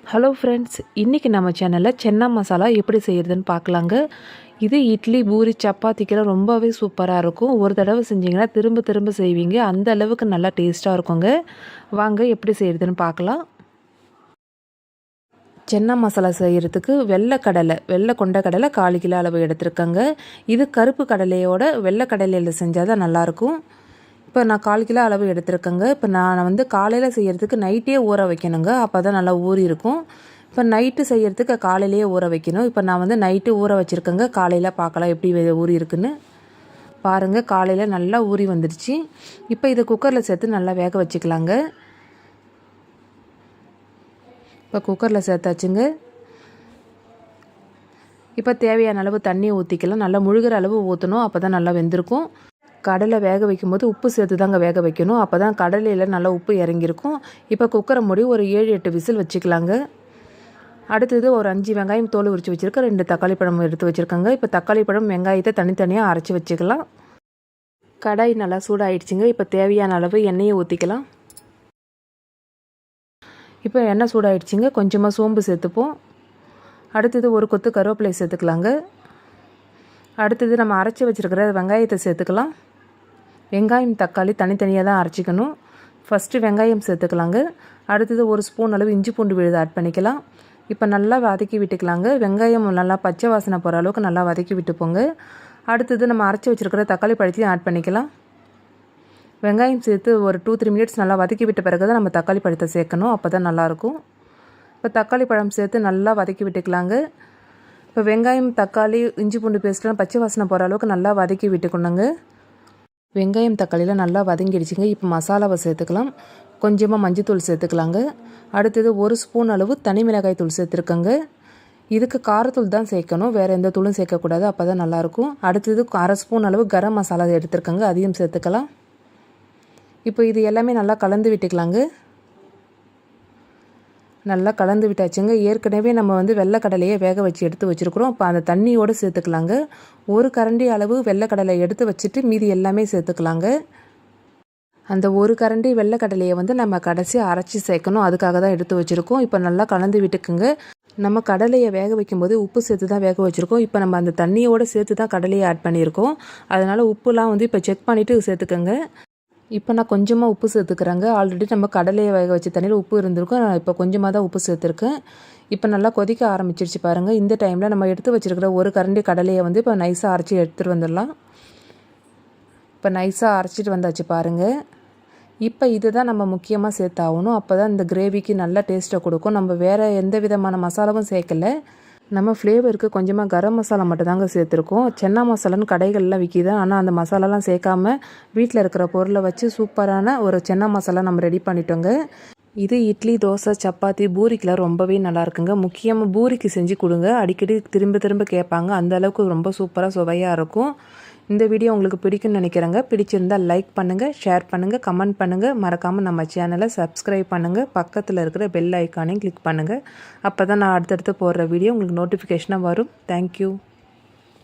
Hello friends இன்றைக்கி நம்ம சேனலில் சென்னா மசாலா எப்படி செய்கிறதுன்னு பார்க்கலாங்க. இது இட்லி பூரி சப்பாத்திக்கெல்லாம் ரொம்பவே சூப்பராக இருக்கும். ஒரு தடவை செஞ்சிங்கன்னா திரும்ப திரும்ப செய்வீங்க. அந்த அளவுக்கு நல்லா டேஸ்ட்டாக இருக்குங்க. வாங்க எப்படி செய்கிறதுன்னு பார்க்கலாம். சென்னா மசாலா செய்கிறதுக்கு வெள்ளை கடலை வெள்ளை கொண்ட கடலை கால் கிலோ அளவு எடுத்திருக்கேங்க. இது கருப்பு கடலையோட வெள்ளை கடலையில் செஞ்சால் தான் நல்லாயிருக்கும் இப்போ நான் கால் கிலோ அளவு எடுத்திருக்கேங்க. இப்போ நான் வந்து காலையில் செய்கிறதுக்கு நைட்டே ஊற வைக்கணுங்க. அப்போ தான் நல்லா ஊறி இருக்கும். இப்போ நைட்டு செய்கிறதுக்கு காலையிலேயே ஊற வைக்கணும். இப்போ நான் வந்து நைட்டு ஊற வச்சுருக்கேங்க. காலையில் பார்க்கலாம் எப்படி ஊறி இருக்குன்னு. பாருங்கள் காலையில் நல்லா ஊறி வந்துடுச்சு. இப்போ இதை குக்கரில் சேர்த்து நல்லா வேக வச்சுக்கலாங்க. இப்போ குக்கரில் சேர்த்தாச்சுங்க. இப்போ தேவையான அளவு தண்ணி ஊற்றிக்கலாம் நல்லா முழுகிற அளவு ஊற்றணும் அப்போ தான் நல்லா வெந்திருக்கும். கடலை வேக வைக்கும்போது உப்பு சேர்த்து தாங்க வேக வைக்கணும். அப்போ தான் கடலையில் நல்லா உப்பு இறங்கியிருக்கும். இப்போ குக்கரை மூடி ஒரு ஏழு எட்டு விசில் வச்சுக்கலாங்க. அடுத்தது ஒரு அஞ்சு வெங்காயம் தோல் உரித்து வச்சுருக்கேன். ரெண்டு தக்காளி பழம் எடுத்து வச்சுருக்காங்க. இப்போ தக்காளி பழம் வெங்காயத்தை தனித்தனியாக அரைச்சி வச்சுக்கலாம். கடாய் நல்லா சூடாகிடுச்சிங்க இப்போ தேவையான அளவு எண்ணெயை ஊற்றிக்கலாம் இப்போ எண்ணெய் சூடாயிடுச்சிங்க. கொஞ்சமாக சோம்பு சேர்த்துப்போம். அடுத்தது ஒரு கொத்து கருவேப்பிலை சேர்த்துக்கலாங்க. அடுத்தது நம்ம அரைச்சி வச்சுருக்கிற வெங்காயத்தை சேர்த்துக்கலாம். வெங்காயம் தக்காளி தனித்தனியாக தான் அரைச்சிக்கணும். ஃபஸ்ட்டு வெங்காயம் சேர்த்துக்கலாங்க. அடுத்தது ஒரு ஸ்பூன் அளவு இஞ்சி பூண்டு விழுது ஆட் பண்ணிக்கலாம். இப்போ நல்லா வதக்கி விட்டுக்கலாங்க. வெங்காயம் நல்லா பச்சை வாசனை போகிற அளவுக்கு நல்லா வதக்கி விட்டுப்போங்க. அடுத்தது நம்ம அரைச்சி வச்சுருக்கிற தக்காளி பழத்தையும் ஆட் பண்ணிக்கலாம். வெங்காயம் சேர்த்து ஒரு டூ த்ரீ மினிட்ஸ் நல்லா வதக்கி விட்ட பிறகு தான் நம்ம தக்காளி பழத்தை சேர்க்கணும். அப்போ தான் நல்லாயிருக்கும் இப்போ தக்காளி பழம் சேர்த்து நல்லா வதக்கி விட்டுக்கலாங்க. இப்போ வெங்காயம் தக்காளி இஞ்சி பூண்டு பேஸ்ட்லாம் பச்சை வாசனை போகிற அளவுக்கு நல்லா வதக்கி விட்டுக்கணுங்க. வெங்காயம் தக்காளியில் நல்லா வதங்கிடுச்சிங்க. இப்போ மசாலாவை சேர்த்துக்கலாம். கொஞ்சமாக மஞ்சத்தூள் சேர்த்துக்கலாங்க. அடுத்தது ஒரு ஸ்பூன் அளவு தனி மிளகாய் தூள் சேர்த்துருக்கங்க. இதுக்கு காரத்தூள் தான் சேர்க்கணும். வேறு எந்த தூளும் சேர்க்கக்கூடாது. அப்போ தான் நல்லாயிருக்கும். அடுத்தது அரை ஸ்பூன் அளவு கரம் மசாலா எடுத்துருக்கங்க. அதையும் சேர்த்துக்கலாம். இப்போ இது எல்லாமே நல்லா கலந்து விட்டுக்கலாங்க. நல்லா கலந்து விட்டாச்சுங்க. ஏற்கனவே நம்ம வந்து வெள்ளைக்கடலையை வேக வச்சு எடுத்து வச்சுருக்குறோம். அப்போ அந்த தண்ணியோடு சேர்த்துக்கலாங்க. ஒரு கரண்டி அளவு வெள்ளைக்கடலை எடுத்து வச்சுட்டு மீதி எல்லாமே சேர்த்துக்கலாங்க. அந்த ஒரு கரண்டி வெள்ளைக்கடலையை வந்து நம்ம கடைசி அரைச்சி சேர்க்கணும். அதுக்காக தான் எடுத்து வச்சுருக்கோம். இப்போ நல்லா கலந்து விட்டுக்குங்க. நம்ம கடலையை வேக வைக்கும்போது உப்பு சேர்த்து தான் வேக வச்சுருக்கோம். இப்போ நம்ம அந்த தண்ணியோடு சேர்த்து தான் கடலையை ஆட் பண்ணியிருக்கோம். அதனால் உப்புலாம் வந்து இப்போ செக் பண்ணிவிட்டு சேர்த்துக்கோங்க. இப்போ நான் கொஞ்சமாக உப்பு சேர்த்துக்கிறேங்க. ஆல்ரெடி நம்ம கடலையை வேக வச்ச தண்ணியில் உப்பு இருந்திருக்கும். நான் இப்போ கொஞ்சமாக தான் உப்பு சேர்த்துருக்கேன். இப்போ நல்லா கொதிக்க ஆரம்பிச்சிருச்சு பாருங்கள் இந்த டைமில் நம்ம எடுத்து வச்சுருக்கிற ஒரு கரண்டி கடலையை வந்து இப்போ நைஸாக அரைச்சி எடுத்துகிட்டு வந்துடலாம். இப்போ நைஸாக அரைச்சிட்டு வந்தாச்சு பாருங்கள் இப்போ இது தான் நம்ம முக்கியமாக சேர்த்தாகணும். அப்போ தான் இந்த கிரேவிக்கு நல்ல டேஸ்ட்டை கொடுக்கும். நம்ம வேறு எந்த விதமான மசாலாவும் சேர்க்கலை. நம்ம ஃப்ளேவருக்கு கொஞ்சமாக கரம் மசாலா மட்டும் தாங்க சேர்த்துருக்கோம். சென்னா மசாலான்னு கடைகளில் விற்கிது ஆனால் அந்த மசாலாலாம் சேர்க்காம வீட்டில் இருக்கிற பொருளை வச்சு சூப்பரான ஒரு சென்னா மசாலா நம்ம ரெடி பண்ணிட்டோங்க. இது இட்லி தோசை சப்பாத்தி பூரிக்கெலாம் ரொம்பவே நல்லா இருக்குங்க முக்கியமாக பூரிக்கு செஞ்சு கொடுங்க. அடிக்கடி திரும்ப திரும்ப கேட்பாங்க. அந்த அளவுக்கு ரொம்ப சூப்பராக சுவையாக இருக்கும். இந்த வீடியோ உங்களுக்கு பிடிக்கும்னு நினைக்கிறேங்க. பிடிச்சிருந்தால் லைக் பண்ணுங்கள் ஷேர் பண்ணுங்கள் கமெண்ட் பண்ணுங்கள் மறக்காமல் நம்ம சேனலை சப்ஸ்கிரைப் பண்ணுங்கள் பக்கத்தில் இருக்கிற பெல் ஐக்கானையும் கிளிக் பண்ணுங்கள் அப்போ தான் நான் அடுத்தடுத்து போடுற வீடியோ உங்களுக்கு நோட்டிஃபிகேஷனாக வரும். தேங்க்யூ